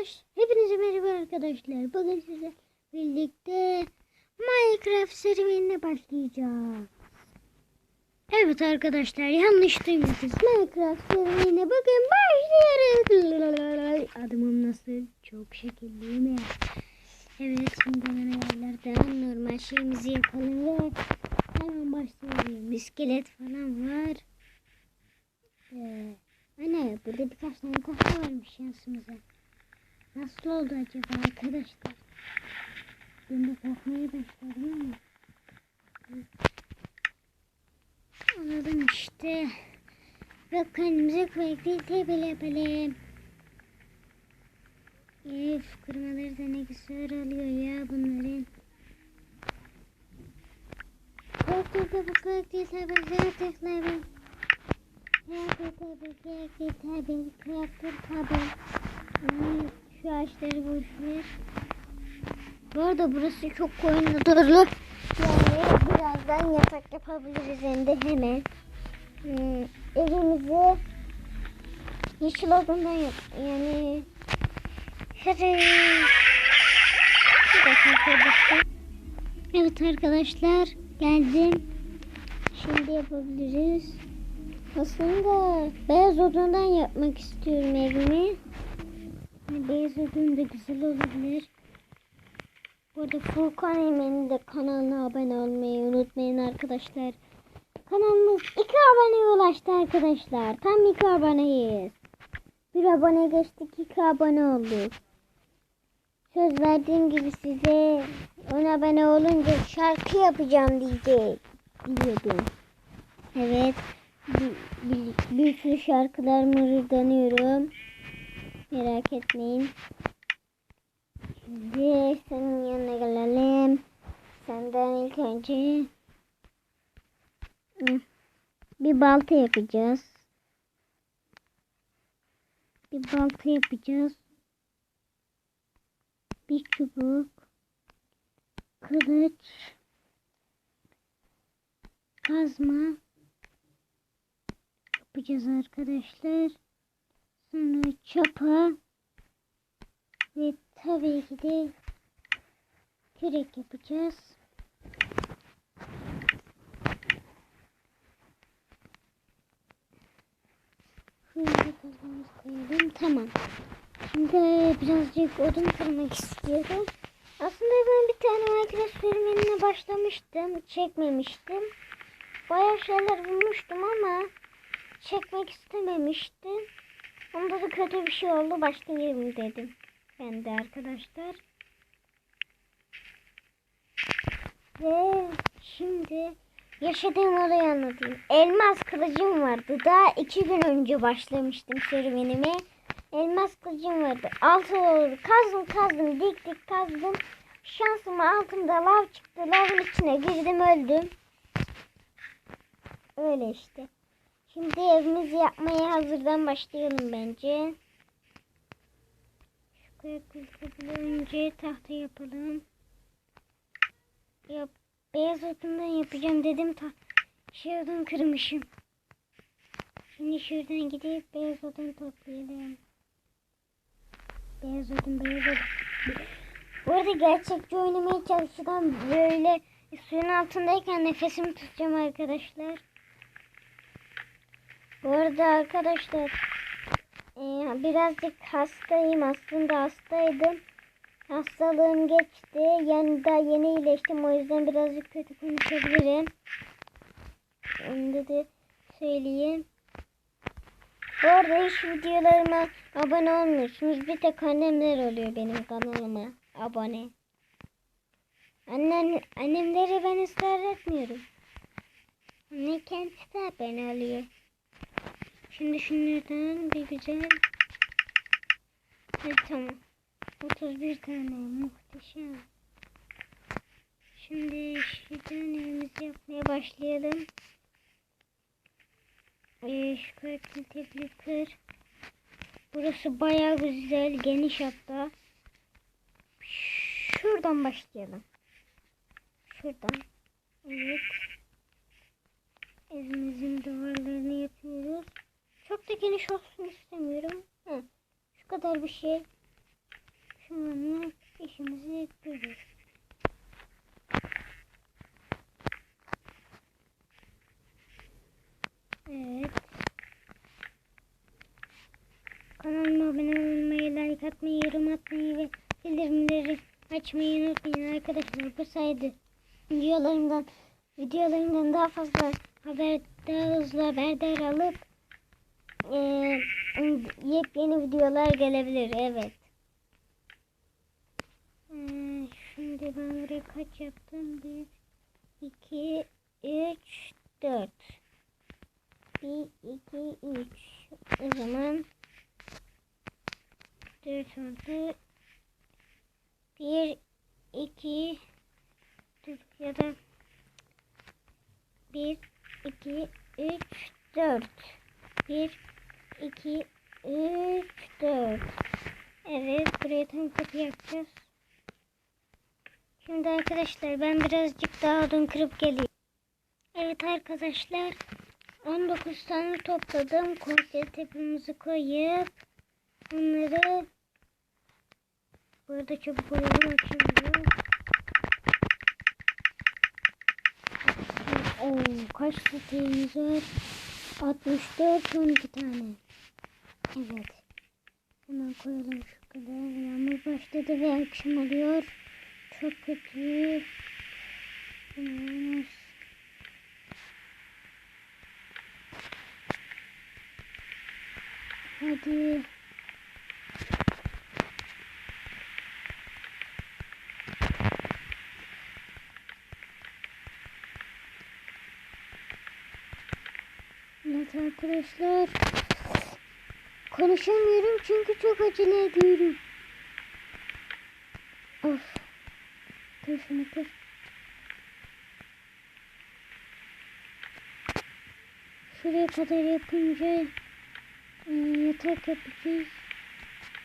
arkadaş, hepinize merhaba arkadaşlar. Bugün sizle birlikte Minecraft serüvenine başlayacağız. Evet arkadaşlar, yanlış duymadınız. Minecraft serüvenine bugün başlıyoruz. Adımım nasıl? Çok şekilliyim ya. Evet, şimdi hemen ayarlardan normal şeyimizi yapalım ve hemen başlayalım. İskelet falan var. Ee, Anne burada birkaç tane tahta varmış şansımıza. Nasıl oldu acaba arkadaşlar? Ben de korkmaya başladım ama. Anladım işte. Ve kendimize kuvvetli bile yapalım. Üf kırmaları da ne güzel oluyor ya bunların. Korktu bu korktu sabır zaten Tabii tabii tabii tabii tabii tabii. Şu ağaçları ver. Bu arada burası çok koyunlu Yani birazdan yatak yapabiliriz hem de hemen. Hmm, evimizi yeşil odundan yap. Yani. Evet arkadaşlar geldim. Şimdi yapabiliriz. Aslında beyaz odundan yapmak istiyorum evimi. Hani beyaz güzel olabilir. Bu arada Furkan Emin'in de kanalına abone olmayı unutmayın arkadaşlar. Kanalımız 2 aboneye ulaştı arkadaşlar. Tam 2 aboneyiz. Bir abone geçtik 2 abone olduk. Söz verdiğim gibi size 10 abone olunca şarkı yapacağım diyecek. Biliyordum. Evet bir, bir, bir sürü şarkılar mırıldanıyorum. Merak etmeyin. Şimdi senin yanına gelelim. Senden ilk önce bir balta yapacağız. Bir balta yapacağız. Bir çubuk. Kılıç. Kazma yapacağız arkadaşlar. Sonra çapa ve tabii ki de kürek yapacağız. Şöyle kazmamızı koyalım. Tamam. Şimdi birazcık odun kırmak istiyorum. Aslında ben bir tane Minecraft serüvenine başlamıştım. Çekmemiştim. Bayağı şeyler bulmuştum ama çekmek istememiştim. Onda da kötü bir şey oldu. Başlayayım dedim. Ben de arkadaşlar. Ve şimdi yaşadığım olayı anlatayım. Elmas kılıcım vardı. Daha iki gün önce başlamıştım serüvenime. Elmas kılıcım vardı. Altı olur. Kazdım kazdım dik dik kazdım. Şansıma altımda lav çıktı. Lavın içine girdim öldüm. Öyle işte. Şimdi evimizi yapmaya hazırdan başlayalım bence. Şu kıyafetleri önce tahta yapalım. Yap, beyaz odundan yapacağım dedim ta şey odun kırmışım. Şimdi şuradan gidip beyaz odun toplayalım. Beyaz odun, beyaz odun. Bu gerçekçi oynamaya çalışacağım. Böyle suyun altındayken nefesimi tutacağım arkadaşlar. Bu arada arkadaşlar e, birazcık hastayım aslında hastaydım. Hastalığım geçti. Yani daha yeni iyileştim. O yüzden birazcık kötü konuşabilirim. Onu da söyleyeyim. Bu arada hiç videolarıma abone olmuyorsunuz. Bir tek annemler oluyor benim kanalıma abone. Annem, annemleri ben ısrar etmiyorum. Anne kendisi de abone oluyor. Şimdi şunlardan bir güzel. Evet tamam. 31 tane muhteşem. Şimdi şuradan evimizi yapmaya başlayalım. Ee, şu kaliteli kır. Burası bayağı güzel, geniş hatta. Şuradan başlayalım. Şuradan. Evet. Evimizin duvarlarını yapıyoruz. Çok da geniş olsun istemiyorum. Hı. Şu kadar bir şey. Şununla işimizi görür. Evet. Kanalıma abone olmayı, like atmayı, yorum atmayı ve bildirimleri açmayı unutmayın arkadaşlar. Bu sayede videolarımdan videolarımdan daha fazla haber, daha hızlı haberdar alıp eee, yepyeni videolar gelebilir. Evet. Ee, şimdi ben buraya kaç yaptım? 1, 2, 3, 4. 1, 2, 3. O zaman 4 oldu. 1, 2, dur ya da 1, 2, 3, 4. 1, 2, 3, 4. Evet buraya tam kapı yapacağız. Şimdi arkadaşlar ben birazcık daha odun kırıp geleyim. Evet arkadaşlar 19 tane topladım. Komple tepemizi koyup onları burada çabuk koyalım açılıyor. Oo, kaç siteğimiz var? 64 12 tane. Evet. Hemen koyalım şu kadar. Yağmur başladı ve akşam oluyor. Çok kötü. Hmm. Hadi. Evet arkadaşlar. Konuşamıyorum çünkü çok acele ediyorum. Of. Kır şunu kır. Şuraya kadar yapınca e, yatak yapacağız.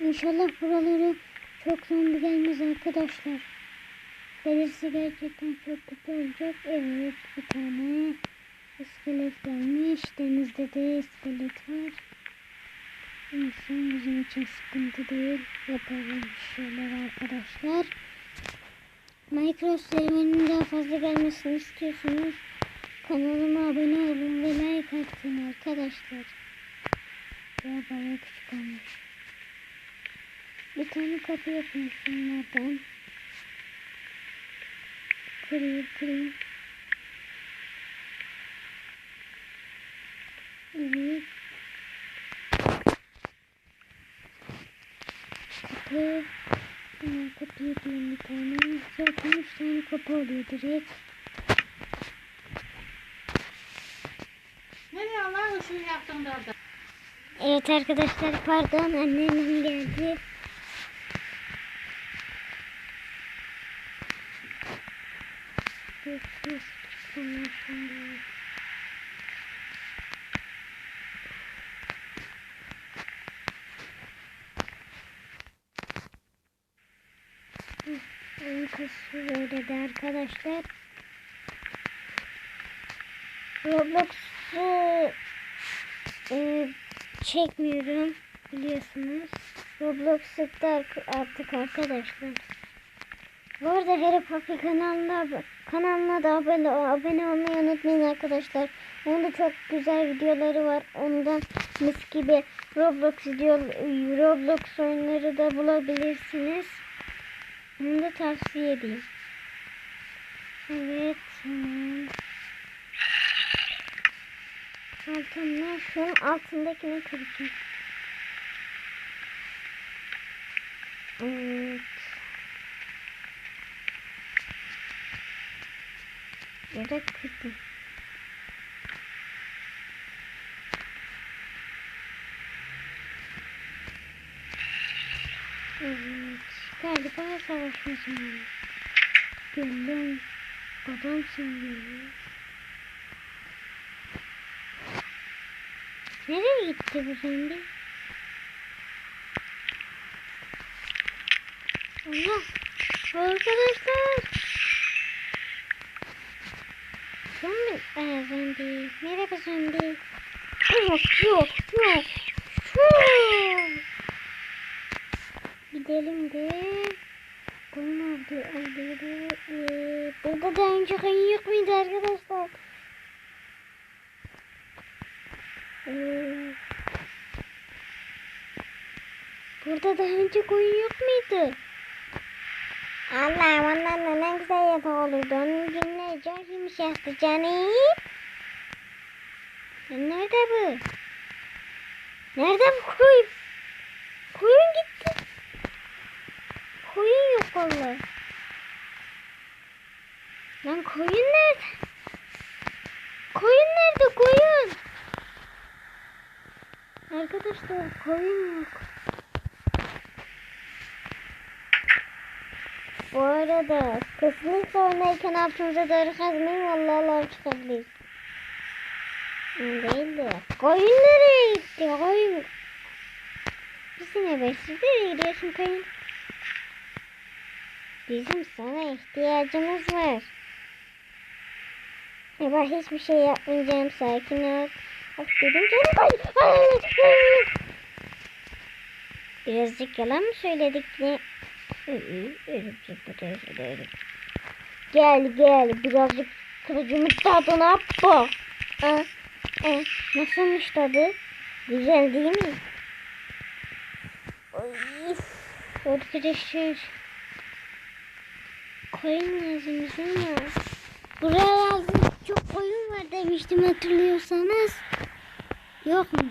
İnşallah buraları çok zombi gelmez arkadaşlar. Gelirse gerçekten çok kötü olacak. Evet bir tane iskelet gelmiş. Denizde de iskelet var. Olsun bizim için sıkıntı değil. Yapalım şeyler arkadaşlar. Minecraft serüveninin daha fazla gelmesini istiyorsanız kanalıma abone olun ve like atın arkadaşlar. Ya bayağı küçük olmuş. Bir tane kapı yapayım şunlardan. Kırayım kırayım. Evet. Kapı. Hemen kapı yapayım bir tane. Zaten üç tane kapı oluyor direkt. Nereye lan ışığı yaktın da orada? Evet arkadaşlar pardon annem geldi. Dur, dur, sonra şimdi. Oyun kasıyor öyle de arkadaşlar. Roblox'u e, çekmiyorum biliyorsunuz. Roblox sıktı ar- artık arkadaşlar. Bu arada Harry Potter kanalına, kanalına da abone, abone olmayı unutmayın arkadaşlar. Onun da çok güzel videoları var. Ondan mis gibi Roblox video, Roblox oyunları da bulabilirsiniz. Onu da tavsiye edeyim. Evet. Hemen. Altınla şunun altındakini kıracağım. Evet. Ya da. Evet. Galiba savaşma zamanı. Gördüm. Adamsın diyor. Nereye gitti bu zombi? Allah! Arkadaşlar! Zombi, ee, zombi. Merhaba zombi. Yok, yok, yok. Şu. Gidelim de. Koyun nerede? Aldı. Ee, burada daha önce koyun yok muydu arkadaşlar? Ee, burada daha önce koyun yok muydu? Allah'ım ondan ne güzel yatak olurdu. Onun günlerce yumuşaktı canım. Nerede bu? Nerede bu koyun? Koyun gitti. Koyun yok vallahi. Lan koyun nerede? Koyun nerede koyun? Arkadaşlar koyun yok. Bu arada kesinlikle oynarken altımıza doğru kazmayın vallahi lav çıkabilir. Değil de. Koyun nereye gitti? Koyun. Eve siz nereye gidiyorsun koyun? Bizim sana ihtiyacımız var. Ben hiçbir şey yapmayacağım. Sakin ol. Bak dedim canım. Ay, ay, ay. Birazcık yalan mı söyledik ne? Gel gel birazcık kılıcımın tadına yap bu. Aa, e, nasılmış tadı? Güzel değil mi? Ay, arkadaşlar. Koyun bizim var. Buraya lazım çok koyun var demiştim hatırlıyorsanız. Yok mu?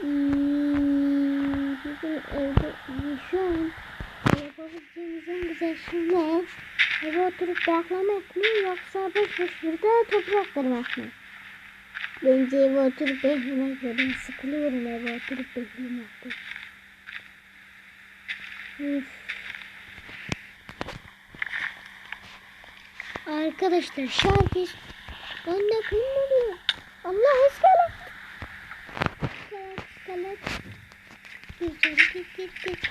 Hmm, bizim evde şu an yapabileceğimiz en güzel şeyler eve oturup beklamak mı yoksa boş boş burada toprak kırmak mı? Bence eve oturup beklemek ben sıkılıyorum eve oturup beklemekten. Üf. Arkadaşlar şarkı bende kim oluyor? Allah. İskelet iskelet. Bir kere git git git.